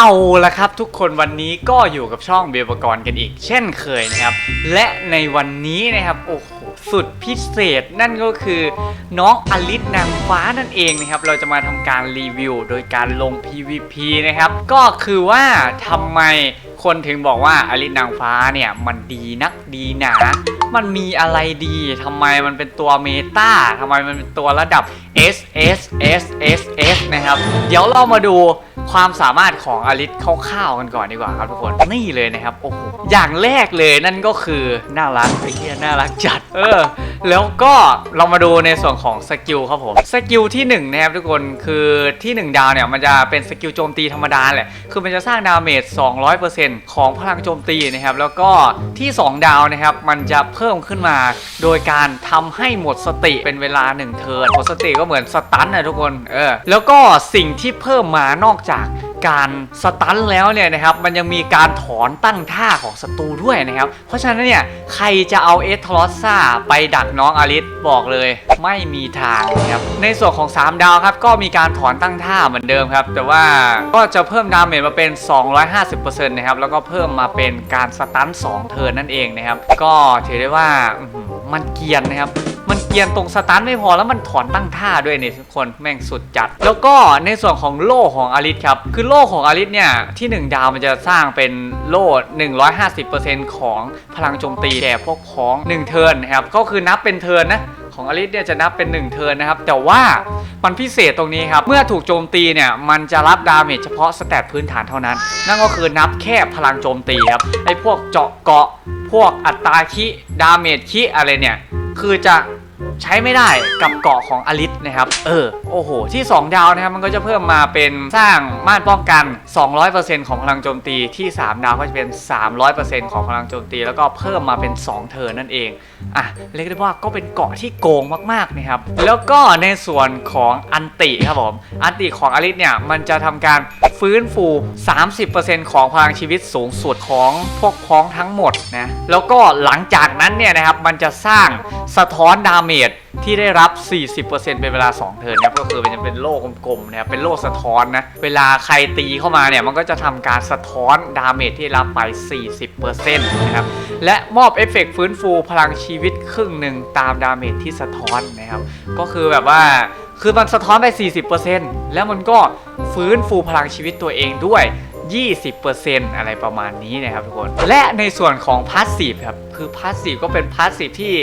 เอาละครับทุกคนวันนี้ก็อยู่กับช่องเบลปกรณ์กันอีก เช่นเคยนะครับ และในวันนี้นะครับโอ้โหสุดพิเศษนั่นก็คือน้องอลิสนางฟ้านั่นเองนะครับ เราจะมาทำการรีวิวโดยการลง PVP นะครับ ก็คือว่าทำไมคนถึงบอกว่าอลิสนางฟ้าเนี่ยมันดีนักดีหนามันมีอะไรดีทำไมมันเป็นตัวเมตาทำไมมันเป็นตัวระดับ S S S S S นะครับ เดี๋ยวเรามาดู ความสามารถของอลิสคร่าวๆกันก่อนดีกว่าครับทุกคนนี่เลยนะครับโอ้โหอย่างแรกเลยนั่นก็คือน่ารักไอ้เหี้ยน่ารักจัด เออ แล้วก็เรามาดูในส่วนของสกิลครับผมสกิลที่หนึ่งนะครับทุกคนคือที่หนึ่งดาวเนี่ยมันจะเป็นสกิลโจมตีธรรมดาแหละคือมันจะสร้างดาเมจ 200%ของพลังโจมตีนะครับแล้วก็ที่ 2 ดาวนะครับมันจะเพิ่มขึ้นมา โดยการทำให้หมดสติเป็นเวลา 1 เทิร์นหมดสติก็เหมือนสตันนะทุกคนเออแล้วก็สิ่งที่เพิ่มมานอกจาก การสตันแล้วเนี่ยนะครับมันยังมีการถอนตั้งท่าของศัตรูด้วยนะครับ เพราะฉะนั้นเนี่ยใครจะเอาเอสทรอสซาไปดักน้องอลิสบอกเลย ไม่มีทางนะครับในส่วนของ 3 ดาวครับก็มีการถอนตั้งท่าเหมือนเดิมครับ แต่ว่าก็จะเพิ่มดาเมจมาเป็น 250%นะครับแล้วก็เพิ่มมาเป็นการสตัน2เทิร์นนั่นเองนะครับก็ถือได้ว่ามันเกียนนะครับ เกียนตรงสตันไม่พอแล้วมันถอนตั้งท่าด้วยเนี่ยทุกคนแม่งสุดจัด แล้วก็ในส่วนของโล่ของอลิสครับคือโล่ของอลิสเนี่ยที่ 1 ดาวมันจะสร้างเป็นโล่ 150%ของพลังโจมตีแก่พวกพ้อง 1 เทิร์นนะครับก็คือนับเป็นเทิร์นนะของอลิสเนี่ยจะนับเป็น 1 เทิร์นนะครับ แต่ว่ามันพิเศษตรงนี้ครับ เมื่อถูกโจมตีเนี่ย มันจะรับดาเมจเฉพาะสแตทพื้นฐานเท่านั้น นั่นก็คือนับแค่พลังโจมตีครับ ไอ้พวกเจาะเกาะ พวกอัตราคิดาเมจคิอะไรเนี่ย คือจะ ใช้ไม่ได้กับเกาะของอลิสนะครับ เออ โอ้โห ที่ 2 ดาวนะครับ มันก็จะเพิ่มมาเป็นสร้างม่านป้องกัน 200%ของพลังโจมตีที่ 3 ดาวก็จะเป็น 300%ของพลังโจมตี แล้วก็เพิ่มมาเป็น 2 เทิร์นนั่นเอง อะ เรียกได้ว่าก็เป็นเกาะที่โกงมากๆนะครับ แล้วก็ในส่วนของอันติครับผม อันติของอลิสเนี่ย มันจะทำการฟื้นฟู 30%ของพลังชีวิตสูงสุดของพวกพ้องทั้งหมดนะ แล้วก็หลังจากนั้นเนี่ยนะครับ มันจะสร้างสะท้อนดาเมจที่ได้รับ 40%เป็นเวลา 2 เทิร์นนะครับก็คือมันจะเป็นโล่กลมๆนะครับเป็นโล่สะท้อนนะ เวลาใครตีเข้ามาเนี่ย มันก็จะทำการสะท้อนดาเมจที่รับไป 40%นะครับ และมอบเอฟเฟกต์ฟื้นฟูพลังชีวิตครึ่งหนึ่งตามดาเมจที่สะท้อนนะครับ ก็คือแบบว่าคือมันสะท้อนไป 40%แล้วมันก็ฟื้นฟูพลังชีวิตตัวเองด้วย 20%อะไรประมาณนี้นะครับทุกคน และในส่วนของพาสซีฟครับ คือพาสซีฟก็เป็นพาสซีฟที่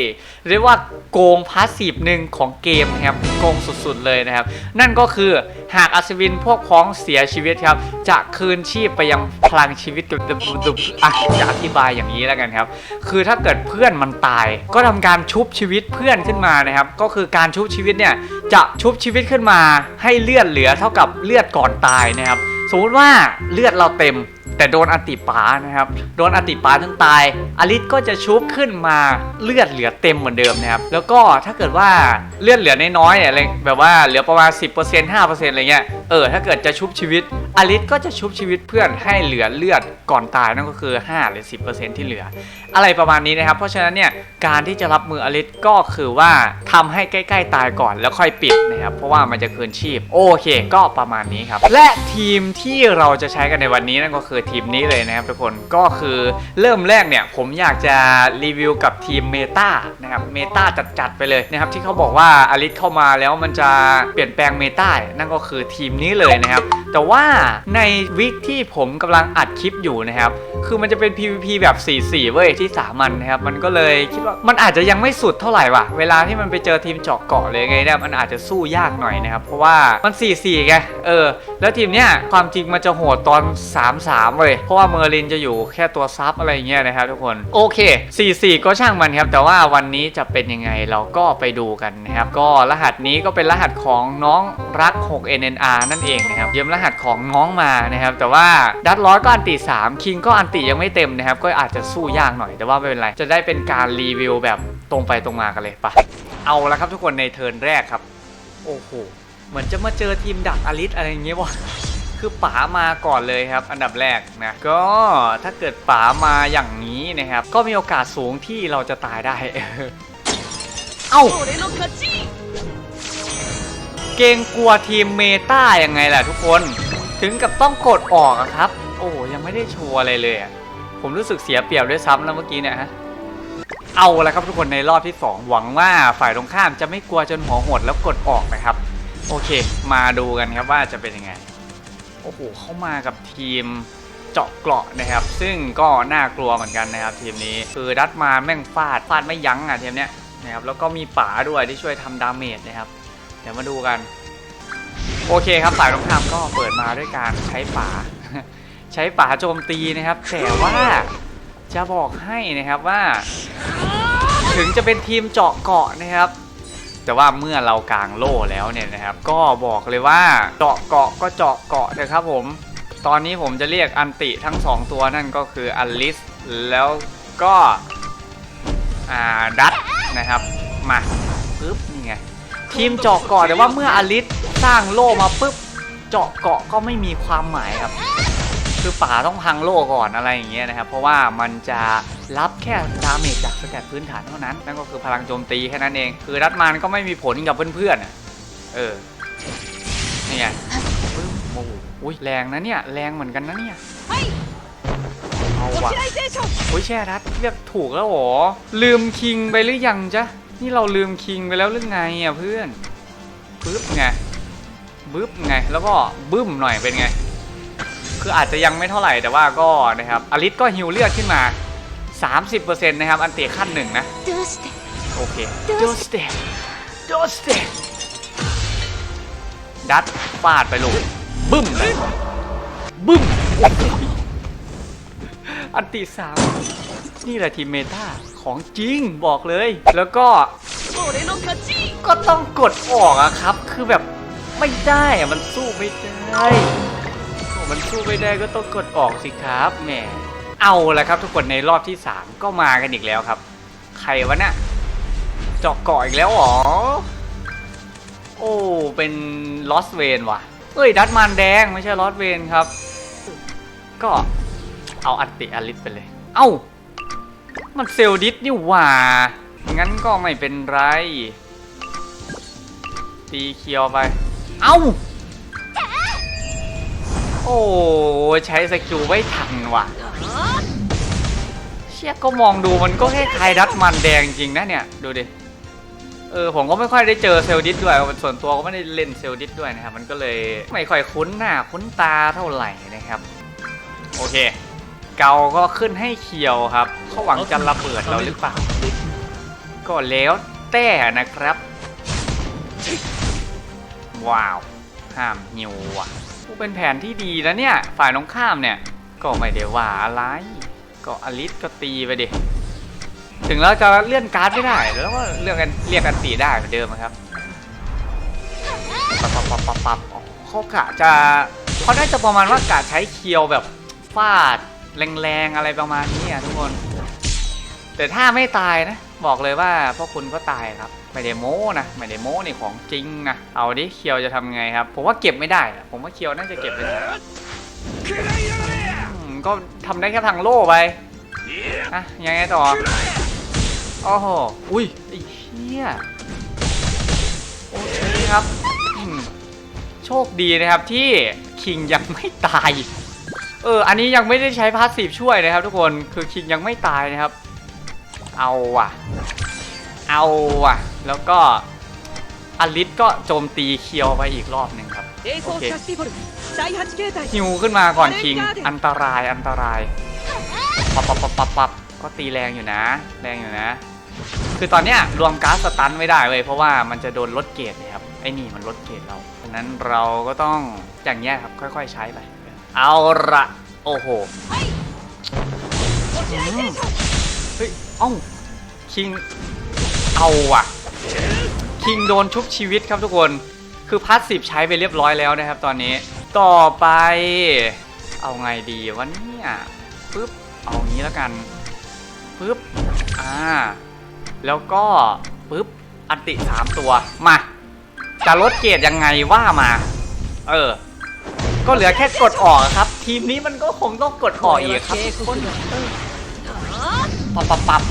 เรียกว่าโกงพาสซีฟหนึ่งของเกมนะครับโกงสุดๆเลยนะครับ นั่นก็คือหากอัศวินพวกพ้องเสียชีวิตครับ จะคืนชีพไปยังพลังชีวิตดุบๆๆอะจะอธิบายอย่างนี้แล้วกันครับ คือถ้าเกิดเพื่อนมันตาย ก็ทำการชุบชีวิตเพื่อนขึ้นมานะครับ ก็คือการชุบชีวิตเนี่ยจะชุบชีวิตขึ้นมา ให้เลือดเหลือเท่ากับเลือดก่อนตายนะครับ สมมติว่าเลือดเราเต็ม แต่โดนอัติปานะครับ โดนอัติปาจนตาย อลิสก็จะชุบขึ้นมาเลือดเหลือเต็มเหมือนเดิมนะครับ แล้วก็ถ้าเกิดว่าเลือดเหลือน้อยๆเนี่ยอะไรแบบว่าเหลือประมาณ 10% 5%อะไรเงี้ย เออ ถ้าเกิดจะชุบชีวิต อลิสก็จะชุบชีวิตเพื่อนให้เหลือเลือดก่อนตายนั่นก็คือ 5 หรือ 10%ที่เหลือ อะไรประมาณนี้นะครับ เพราะฉะนั้นเนี่ยการที่จะรับมืออลิสก็คือว่าทำให้ใกล้ๆตายก่อนแล้วค่อยปิดนะครับ เพราะว่ามันจะคืนชีพ โอเค ก็ประมาณนี้ครับ และทีมที่เราจะใช้กันในวันนี้นั่นก็คือทีมนี้เลยนะครับทุกคนก็คือเริ่มแรกเนี่ยผมอยากจะรีวิวกับทีมเมตานะครับเมตาจัดๆไปเลยนะครับที่เขาบอกว่าอลิสเข้ามาแล้วมันจะเปลี่ยนแปลงเมตานั่นก็คือทีมนี้เลยนะครับ แต่ว่าในวิกที่ผมกำลังอัดคลิปอยู่นะครับ คือมันจะเป็น PVP แบบ 4-4 เว้ยที่สามันนะครับ มันก็เลยคิดว่ามันอาจจะยังไม่สุดเท่าไหร่ว่ะ เวลาที่มันไปเจอทีมเจาะเกาะเลยไงเนี่ยมันอาจจะสู้ยากหน่อยนะครับ เพราะว่ามัน 4-4ไงเออ แล้วทีมเนี้ยความจริงมันจะโหดตอน 3-3 เว้ย เพราะว่าเมอร์ลินจะอยู่แค่ตัวซับอะไรเงี้ยนะครับทุกคน โอเค 4-4 ก็ช่างมันครับ แต่ว่าวันนี้จะเป็นยังไงเราก็ไปดูกันนะครับ ก็รหัสนี้ก็เป็นรหัสของน้องรัก 6NNR นั่นเองนะครับยืมรหัสของ้องมานะครับแต่ว่าดัตลอสก็อันติ3คิงก็อันติยังไม่เต็มนะครับก็อาจจะสู้ยากหน่อยแต่ว่าไม่เป็นไร จะได้เป็นการรีวิวแบบตรงไปตรงมากันเลยปะเอาละครับทุกคนในเทิร์นแรกครับ โอ้โหเหมือนจะมาเจอทีมดักอลิสอะไรอย่างเงี้ยวะคือป๋ามาก่อนเลยครับ อันดับแรกนะก็ถ้าเกิดป๋ามาอย่างนี้นะครับ ก็มีโอกาสสูงที่เราจะตายได้ เอ้าเกงกลัวทีมเมตายังไงละทุกคน ถึงกับต้องกดออกอะครับ โอ้ยังไม่ได้โชว์อะไรเลยอะผมรู้สึกเสียเปรียบด้วยซ้ำแล้วเมื่อกี้เนี่ยฮะเอาละครับทุกคนในรอบที่ 2 หวังว่าฝ่ายตรงข้ามจะไม่กลัวจนหัวหดแล้วกดออกนะครับ โอเค มาดูกันครับว่าจะเป็นยังไง โอ้โหเข้ามากับทีมเจาะเกราะนะครับ ซึ่งก็น่ากลัวเหมือนกันนะครับ ทีมนี้คือดัดมาแม่งฟาดฟาดไม่ยั้งอะทีมเนี้ยนะครับแล้วก็มีป๋าด้วยที่ช่วยทำดาเมจนะครับ เดี๋ยวมาดูกัน โอเคครับฝ่ายตรงข้ามก็เปิดมาด้วยการใช้ป๋าใช้ป๋าโจมตีนะครับ แต่ว่าจะบอกให้นะครับว่า ถึงจะเป็นทีมเจาะเกาะนะครับ แต่ว่าเมื่อเรากางโล่แล้วเนี่ยนะครับ ก็บอกเลยว่าเจาะเกาะก็เจาะเกาะนะครับผม ตอนนี้ผมจะเรียกอันติทั้งสองตัวนั่นก็คืออลิสแล้วก็อ่าดัตนะครับมาปึ๊บนี่ไงทีมเจาะเกาะแต่ว่าเมื่ออลิส สร้างโล่มาปุ๊บเจาะเกาะก็ไม่มีความหมายครับ คือป่าต้องพังโล่ก่อนอะไรอย่างเงี้ยนะครับ เพราะว่ามันจะรับแค่ดาเมจจากสแกตพื้นฐานเท่านั้น นั่นก็คือพลังโจมตีแค่นั้นเอง คือรัดมานก็ไม่มีผลกับเพื่อนๆเออนี่ไงปึ้มโอ้โหอุ้ยแรงนะเนี่ยแรงเหมือนกันนะเนี่ยเอาว่ะอุ้ยแช่รัดเรียกถูกแล้วหรอ ลืมคิงไปหรือยังจ๊ะ นี่เราลืมคิงไปแล้วหรือไงอะเพื่อนปึ๊บไง บึ้บไง แล้วก็บึ้มหน่อยเป็นไง คืออาจจะยังไม่เท่าไหร่แต่ว่าก็นะครับอลิสก็ฮิวเลือดขึ้นมา 30%นะครับ อันเตีขั้นหนึ่งนะ โอเคโดสเตดดสเตดดัดฟาดไปลูบึ้มเลยบึ้มอันตีสามนี่แหละทีมเมตาของจริงบอกเลย แล้วก็ก็ต้องกดออกอะครับ คือแบบ ไม่ได้อะมันสู้ไม่ได้โอ้มันสู้ไม่ได้ก็ต้องกดออกสิครับแหมเอาละครับ ทุกคนในรอบที่3ก็มากันอีกแล้วครับ ใครวะเนี่ยเจาะเกาะอีกแล้วหรอ โอ้เป็นลอสเวนว่ะเอ้ยดัตมานแดงไม่ใช่ลอสเวนครับ ก็เอาอันติอลิสไปเลย เอ้า มันเซลดิสนี่หว่า งั้นก็ไม่เป็นไร ตีเคียวไป เอ้า โอ้ใช้สกิลไม่ทันว่ะ เชี่ยก็มองดูมันก็แค่คล้ายดัตมันแดงจริงนะเนี่ย ดูดิ เออผมก็ไม่ค่อยได้เจอเซลดิสด้วย ส่วนตัวก็ไม่ได้เล่นเซลดิสด้วยนะครับ มันก็เลยไม่ค่อยคุ้นหน้าคุ้นตาเท่าไหร่นะครับ โอเค เกาก็ขึ้นให้เคียวครับ เขาหวังจะระเบิดเราหรือเปล่า ก็แล้วแต่นะครับ ว้าว ห้ามหิวอะเป็นแผนที่ดีแล้วเนี่ย ฝ่ายน้องข้ามเนี่ย ก็ไม่ได้ว่าอะไร ก็อลิสก็ตีไปดิ ถึงเราจะเลื่อนการ์ดไม่ได้ แล้วก็เลือกกันเรียกกันตีได้เหมือนเดิมครับปับปับปับปับปับเขากะจะเขาน่าจะประมาณว่ากะใช้เคียวแบบฟาดแรงๆอะไรประมาณนี้อะทุกคน แต่ถ้าไม่ตายนะ บอกเลยว่าพวกคุณก็ตายครับ ไม่ได้โม้นะไม่ได้โม้นี่ของจริงนะเอาดิเคียวจะทำไงครับ ผมว่าเก็บไม่ได้ ผมว่าเคียวน่าจะเก็บไม่ได้ก็ทำได้แค่ทางโล่ไปอะยังไงต่อโอ้โหอุ้ยไอ้เหี้ยโอเคครับโชคดีนะครับที่คิงยังไม่ตายเอออันนี้ยังไม่ได้ใช้พาสซีฟช่วยนะครับ ทุกคนคือคิงยังไม่ตายนะครับ เอาว่ะ เอาอะ แล้วก็อลิสก็โจมตีเคียวไปอีกรอบหนึ่งครับโอเคฮิวขึ้นมาก่อนคิง อันตรายอันตรายปับปับปับปับปับก็ตีแรงอยู่นะ แรงอยู่นะ คือตอนเนี้ยรวมก๊าซสตันไม่ได้เว้ยเพราะว่ามันจะโดนลดเกรดนะครับไอ้นี่มันลดเกรดเราเพราะนั้นเราก็ต้องอย่างเงี้ยครับค่อยๆใช้ไปเอาละโอ้โหเฮ้ยอ้องคิง เอาว่ะ คิงโดนชุบชีวิตครับทุกคน คือพาสซีฟใช้ไปเรียบร้อยแล้วนะครับตอนนี้ ต่อไป เอาไงดีวะเนี่ยปึ๊บ เอางี้แล้วกันปึ๊บ อ่า แล้วก็ปึ๊บ อันติสามตัว มา จะลดเกรดยังไงว่ามา เออ ก็เหลือแค่กดออกครับ ทีมนี้มันก็คงต้องกดออกอีกครับทุกคนเออปับปับปับ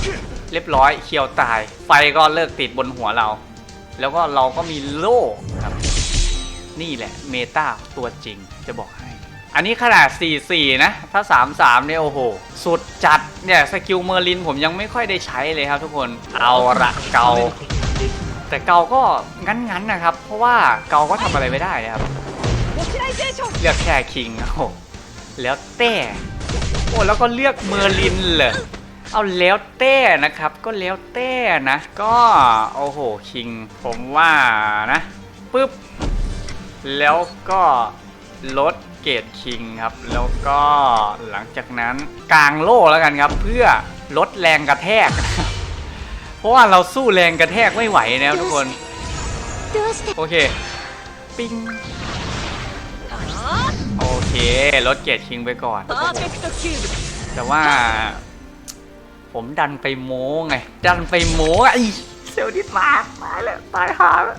เรียบร้อยเคียวตาย ไฟก็เลิกติดบนหัวเรา แล้วก็เราก็มีโล่ครับ นี่แหละเมตาตัวจริงจะบอกให้ อันนี้ขนาด 4-4 นะ ถ้า 3-3 เนี่ยโอ้โห สุดจัดเนี่ยสกิลเมอร์ลินผมยังไม่ค่อยได้ใช้เลยครับทุกคนเอาละเกา แต่เกาก็งั้นๆนะครับ เพราะว่าเกาก็ทำอะไรไม่ได้ครับเลือกแค่คิงโอ้แล้วแต่โอ้แล้วก็เลือกเมอร์ลินเลย เอาแล้วเต้นะครับ ก็แล้วเต้นะ ก็โอ้โหคิง ผมว่านะปึ๊บแล้วก็ลดเกรดคิงครับ แล้วก็หลังจากนั้นกลางโล่แล้วกันครับ เพื่อลดแรงกระแทก เพราะว่าเราสู้แรงกระแทกไม่ไหวนะทุกคน โอเค ปิ้งโอเคลดเกรตคิงไปก่อน แต่ว่า ผมดันไปโม้ไง ดันไปโม้ไอ้เซลล์ดิสมาตายแล้วตายหาแล้ว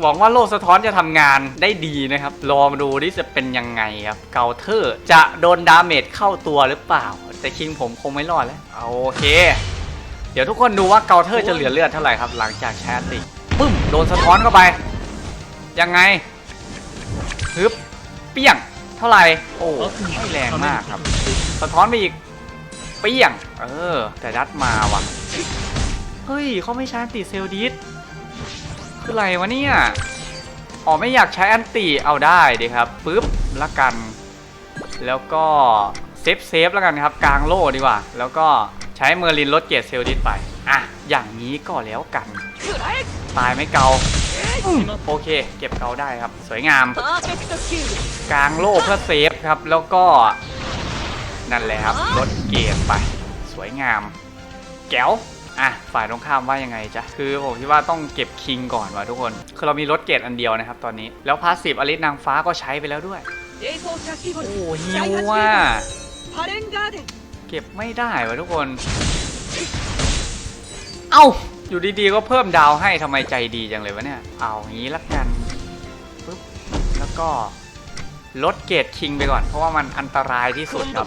หวังว่าโลกสะท้อนจะทำงานได้ดีนะครับ รอมาดูที่จะเป็นยังไงครับ เกาเทอร์จะโดนดาเมจเข้าตัวหรือเปล่า แต่คิงผมคงไม่รอดแล้ว โอเค เดี๋ยวทุกคนดูว่าเกาเทอร์จะเหลือเลือดเท่าไหร่ครับ หลังจากแชร์ติปึ้ม โดนสะท้อนเข้าไป ยังไงฮึบเปี้ยง เท่าไหร่ โอ้ไม่แรงมากครับ สะท้อนไปอีก เปี้ยง เออ แต่ดัดมาว่ะ เฮ้ยเขาไม่ใช้อันติเซลดิสคืออะไรวะเนี่ย อ๋อไม่อยากใช้อันติเอาได้ดีครับปึ๊บละกัน แล้วก็เซฟเซฟแล้วกันครับ กลางโลดีกว่า แล้วก็ใช้เมอร์ลินลดเกียรเซลดิสไป อะ อย่างนี้ก็แล้วกัน ตายไม่เกาโอเค เก็บเกาได้ครับ สวยงาม กลางโลเพื่อเซฟครับ แล้วก็ นั่นแหละครับ ลดเกียรไป วยงามแก้วอะฝ่ายตรงข้ามว่ายังไงจ๊ะ คือผมคิดว่าต้องเก็บคิงก่อนว่ะทุกคน คือเรามีรถเกตอันเดียวนะครับตอนนี้ แล้วพาสซีฟอลิสนางฟ้าก็ใช้ไปแล้วด้วย โอ้โหหิวว่ะเก็บไม่ได้ว่ะทุกคน เอ้า อยู่ดีๆก็เพิ่มดาวให้ทำไมใจดีจังเลยวะเนี่ย เอางี้ละกันปึ๊บ แล้วก็ลดเกรดคิงไปก่อน เพราะว่ามันอันตรายที่สุดครับ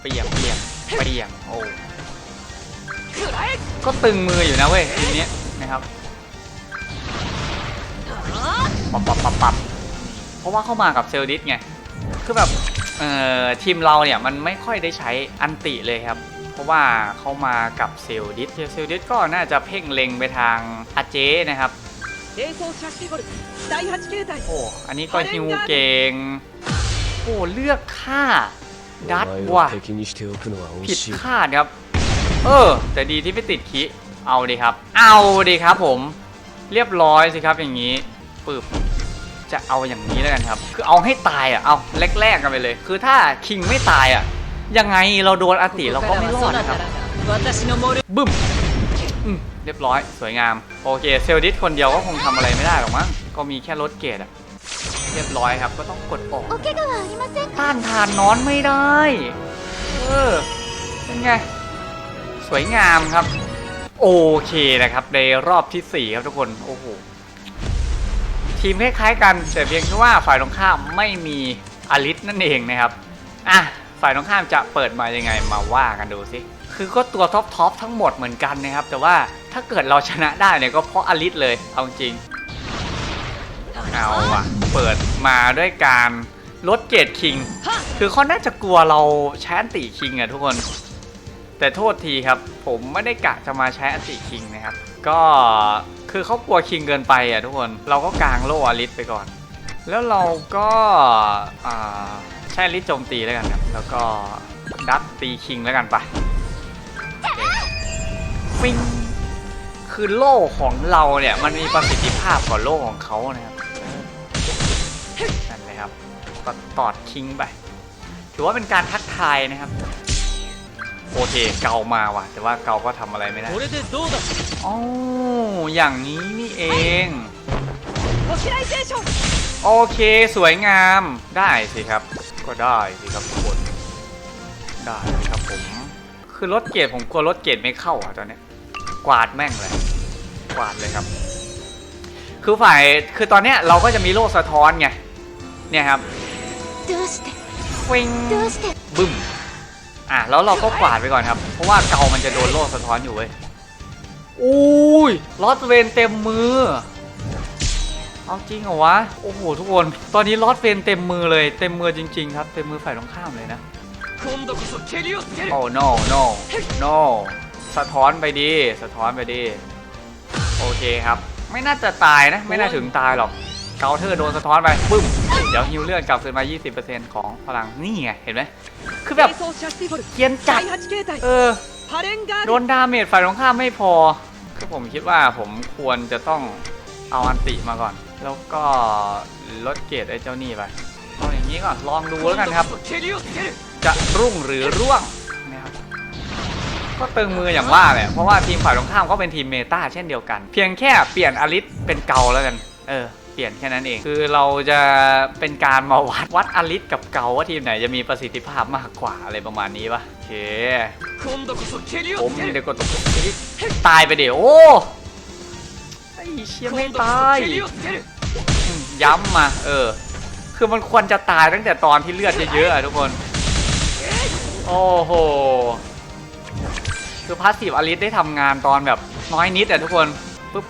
เปียกเปียก เปลี่ยงโอ้ก็ตึงมืออยู่นะเว้ยทีนี้นะครับปับปับปับปับเพราะว่าเข้ามากับเซลดิสไง คือแบบทีมเราเนี่ยมันไม่ค่อยได้ใช้อันติเลยครับ เพราะว่าเข้ามากับเซลดิสเซลดิสก็น่าจะเพ่งเล็งไปทางอาเจนะครับโอ้อันนี้ก็ฮิวเก่งโอ้เลือกค่า ดัดว่ะผิดคาดครับ เออ แต่ดีที่ไม่ติดคิเอาดีครับ เอาดีครับผม เรียบร้อยสิครับอย่างนี้ปึบจะเอาอย่างนี้แล้วกันครับ คือเอาให้ตายอะ เอาแรกๆกันไปเลย คือถ้าคิงไม่ตายอะ ยังไงเราโดนอติเราก็ไม่รอดครับบึ้มเรียบร้อย สวยงาม โอเค เซลดิสคนเดียวก็คงทำอะไรไม่ได้หรอกมั้ง ก็มีแค่รถเกตอะ เรียบร้อยครับ ก็ต้องกดออกต้านทานนอนไม่ได้ เออ เป็นไง สวยงามครับ โอเคนะครับ ในรอบที่ 4 ครับทุกคน โอ้โห ทีมคล้ายๆกัน แต่เพียงแค่ว่าฝ่ายตรงข้ามไม่มีอลิสนั่นเองนะครับ อะ ฝ่ายตรงข้ามจะเปิดมายังไงมาว่ากันดูสิคือก็ตัวท็อปทอปทั้งหมดเหมือนกันนะครับ แต่ว่าถ้าเกิดเราชนะได้เนี่ยก็เพราะอลิสเลย เอาจริง เอาอะเปิดมาด้วยการลดเกรดคิง คือเขาน่าจะกลัวเราใช้อันติคิงอะทุกคน แต่โทษทีครับ ผมไม่ได้กะจะมาใช้อันติคิงนะครับ ก็คือเขากลัวคิงเกินไปอะทุกคน เราก็กางโลอลิสไปก่อน แล้วเราก็าใช้ลิสโจมตีแล้วกันครับ แล้วก็ดับตีคิงแล้วกันไปคฟิงคือโล่ของเราเนี่ยมันมีประสิทธิภาพกว่าโล่ของเขานะครับ ก็ตอดคิงไป ถือว่าเป็นการทักทายนะครับ โอเคเกามาว่ะ แต่ว่าเกาก็ทำอะไรไม่ได้อ๋ออย่างนี้นี่เองโอเคสวยงามได้สิครับ ก็ได้สิครับทุคนได้สิครับผม คือรถเกีร์ผมกลัวรถเกีร์ไม่เข้าอะตอนนี้กวาดแม่งเลย กวาดเลยครับ คือฝ่ายคือตอนเนี้ยเราก็จะมีโลกสะท้อนไงเนี่ยครับ เวงบึ้ม อะแล้วเราก็กวาดไปก่อนครับ เพราะว่าเกามันจะโดนโลกสะท้อนอยู่เว้ยอุ้ยลอสเวนเต็มมือ เอาจริงเหรอวะ โอ้โหทุกคน ตอนนี้ลอสเวนเต็มมือเลย เต็มมือจริง ๆ ครับ เต็มมือฝ่ายตรงข้ามเลยนะ โอ้ no no no สะท้อนไปดี สะท้อนไปดี โอเคครับ ไม่น่าจะตายนะ ไม่น่าถึงตายหรอก เกาเธอโดนสะท้อนไปปึ้ม เดี๋ยวฮิวเลือดกลับคืนมา 20%ของพลังนี่ไง เห็นไหม คือแบบเกียนจัดเออ โดนดาเมจฝ่ายตรงข้ามไม่พอ คือผมคิดว่าผมควรจะต้องเอาอันติมาก่อน แล้วก็ลดเกรดไอ้เจ้านี่ไปเอาอย่างนี้ก่อน ลองดูแล้วกันครับ จะรุ่งหรือร่วงนะครับก็ตึงมืออย่างว่าแหละเพราะว่าทีมฝ่ายตรงข้ามก็เป็นทีมเมตาเช่นเดียวกัน เพียงแค่เปลี่ยนอลิสเป็นเกาแล้วกัน เออ ลี่ยนแค่นั้นเอง คือเราจะเป็นการมาวัดวัดอลิสกับเกาว่าทีมไหนจะมีประสิทธิภาพมากกว่าอะไรประมาณนี้ปะโอเคผมเดี๋ยวกดตายไปเดี๋ยวโอ้ไอเชี่ยไม่ตายย้ำมา เออ คือมันควรจะตายตั้งแต่ตอนที่เลือดเยอะๆทุกคน โอ้โห คือพาสซีฟอลิสได้ทำงานตอนแบบน้อยนิดอะทุกคน ปุ๊บ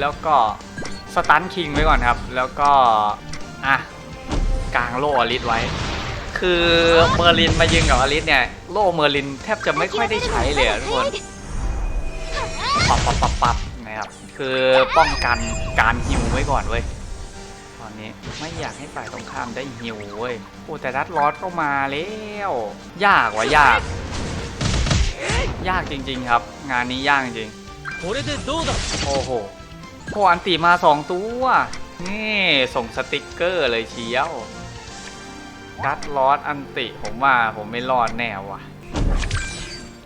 แล้วก็ สตันคิงไว้ก่อนครับ แล้วก็ อะกลางโลอลิสไว้ คือเมอร์ลินมายิงกับอลิสเนี่ย โลเมอร์ลินแทบจะไม่ค่อยได้ใช้เลยอะทุกคนปรับปรับปับปับนะครับ คือป้องกันการหิวไว้ก่อนเว้ย ตอนนี้ไม่อยากให้ฝ่ายตรงข้ามได้หิวเว้ย โอ้แต่ดัตลอสก็มาแล้ว ยากว่ะยาก ยากจริง ๆ ครับ งานนี้ยากจริง โอ้โห โอ้อันตีมาสองตัว นี่ส่งสติกเกอร์เลยเชียวดัดลอสอันติผมว่าผมไม่รอดแน่ว่ะ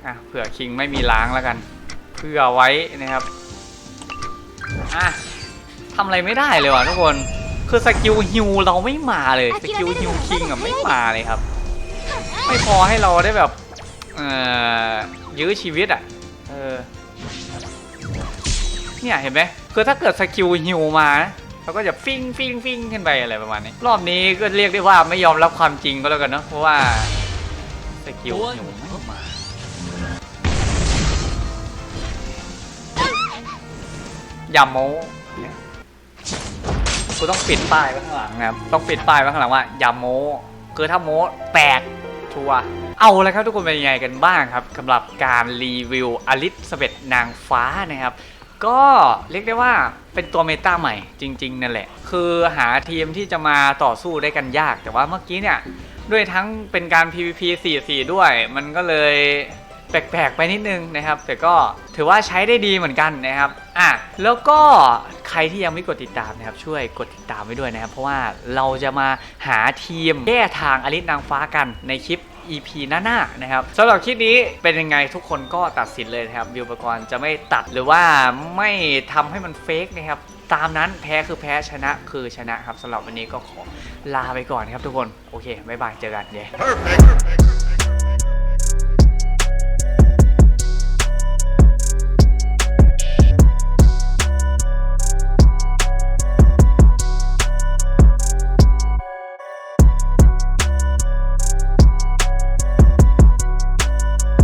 อะเผื่อคิงไม่มีล้างแล้วกัน เพื่อไว้นะครับอะทำอะไรไม่ได้เลยว่ะทุกคนคือสกิลฮิวเราไม่มาเลยสกิลฮิวคิงอะไม่มาเลยครับ ไม่พอให้เราได้แบบเอ่อยื้อชีวิตอะเออ เนี่ยเห็นไหมคือถ้าเกิดสกิลฮิวมาเราก็จะฟิงฟิงฟิงขึ้นไปอะไรประมาณนี้ รอบนี้ก็เรียกได้ว่าไม่ยอมรับความจริงก็แล้วกันเนอะเพราะว่าสกิลฮิวไม่มาอย่าโม้เนี่ยกูต้องปิดป้ายไว้ข้างหลังนะครับต้องปิดป้ายไว้ข้างหลังว่าอย่าโม้คือถ้าโม้แตกชัวเอาเลยครับทุกคนเป็นยังไงกันบ้างครับสำหรับการรีวิวอลิสเบตนางฟ้านะครับ ก็เรียกได้ว่าเป็นตัวเมตาใหม่จริง ๆ นั่นแหละ คือหาทีมที่จะมาต่อสู้ได้กันยาก แต่ว่าเมื่อกี้เนี่ยด้วยทั้งเป็นการ PVP 4-4 ด้วย มันก็เลยแปลกๆไปนิดนึงนะครับ แต่ก็ถือว่าใช้ได้ดีเหมือนกันนะครับอะแล้วก็ใครที่ยังไม่กดติดตามนะครับช่วยกดติดตามไว้ด้วยนะครับ เพราะว่าเราจะมาหาทีมแก้ทางอลิสนางฟ้ากันในคลิป EP หน้าๆนะครับสำหรับคลิปนี้เป็นยังไงทุกคนก็ตัดสินเลยนะครับวิวปรกรณ์จะไม่ตัดหรือว่าไม่ทำให้มันเฟกนะครับตามนั้นแพ้คือแพ้ชนะคือชนะครับสำหรับวันนี้ก็ขอลาไปก่อนครับทุกคน โอเค บ๊ายบาย เจอกันเย้ Perfect.